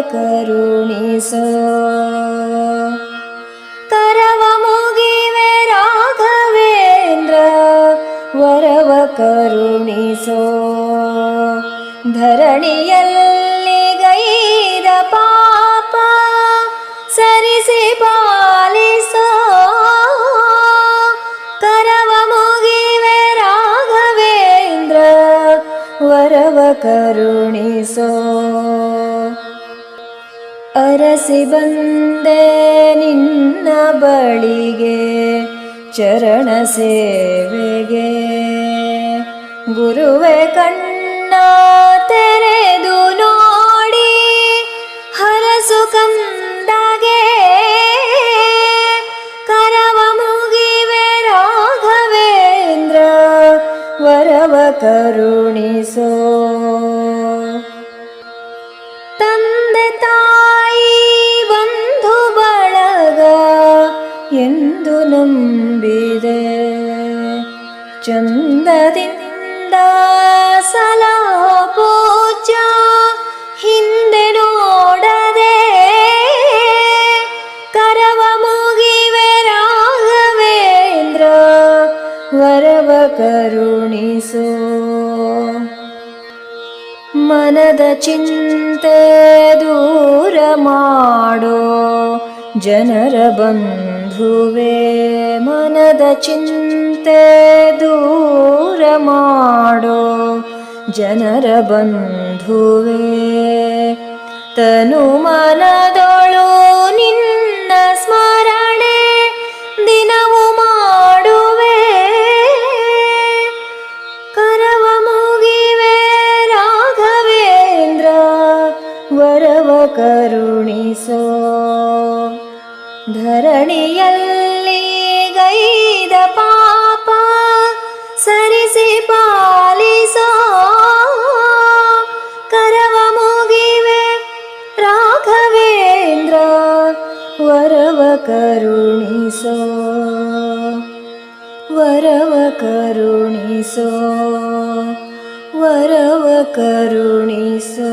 ಕರುಣಿಸೋ. ಕರವ ಮುಗಿವೆ ರಾಘವೇಂದ್ರ, ವರವ ಕರುಣಿಸೋ. ಧರಣಿಯಲ್ಲಿ ಗೈದ ಪಾಪ ಸರಿಸಿ ಪಾಲಿಸೋ. ಕರವ ಮುಗಿವೆ ರಾಘವೇಂದ್ರ, ವರವ ಕರುಣಿಸೋ. ಅರಸಿ ಬಂದೆ ನಿನ್ನ ಬಳಿಗೆ, ಚರಣ ಸೇವೆಗೆ. ಗುರುವೆ ಕಣ್ಣ ತೆರೆದು ನೋಡಿ, ಹರಸು ಕಂದಗೆ. ಕರವ ಮುಗಿವೆ ರಾಘವೇಂದ್ರ, ವರವ ಕರುಣಿಸೋ. ಎಂದು ನಂಬಿದೆ. ಚಂದದಿಂದ ಸಲಹ ಪೂಜ ಹಿಂದೆ ನೋಡದೆ ಕರವ ಮುಗಿವೆ ರಾಘವೇಂದ್ರ, ವರವ ಕರುಣಿಸೋ. ಮನದ ಚಿಂತೆ ದೂರ ಮಾಡೋ ಜನರ ಬಂಧುವೆ ಮನದ ಚಿಂತೆ ದೂರ ಮಾಡೋ ಜನರ ಬಂಧುವೆ. ತನು ಮನದೊಳು ನಿನ್ನ ಸ್ಮರಣೆ ದಿನವು ಮಾಡುವೆ. ಕರವ ಮುಗಿವೆ ರಾಘವೇಂದ್ರ, ವರವ ಕರುಣಿಸೋ ಧರಣಿಯಲ್ಲಿ ಗೈದ ಪಾಪ ಸರಿಸಿ ಪಾಲಿಸೋ ಕರವ ಮುಗಿವೆ ರಾಘವೇಂದ್ರ ವರವ ಕರುಣಿಸೋ ವರವ ಕರುಣಿಸೋ ವರವ ಕರುಣಿಸೋ.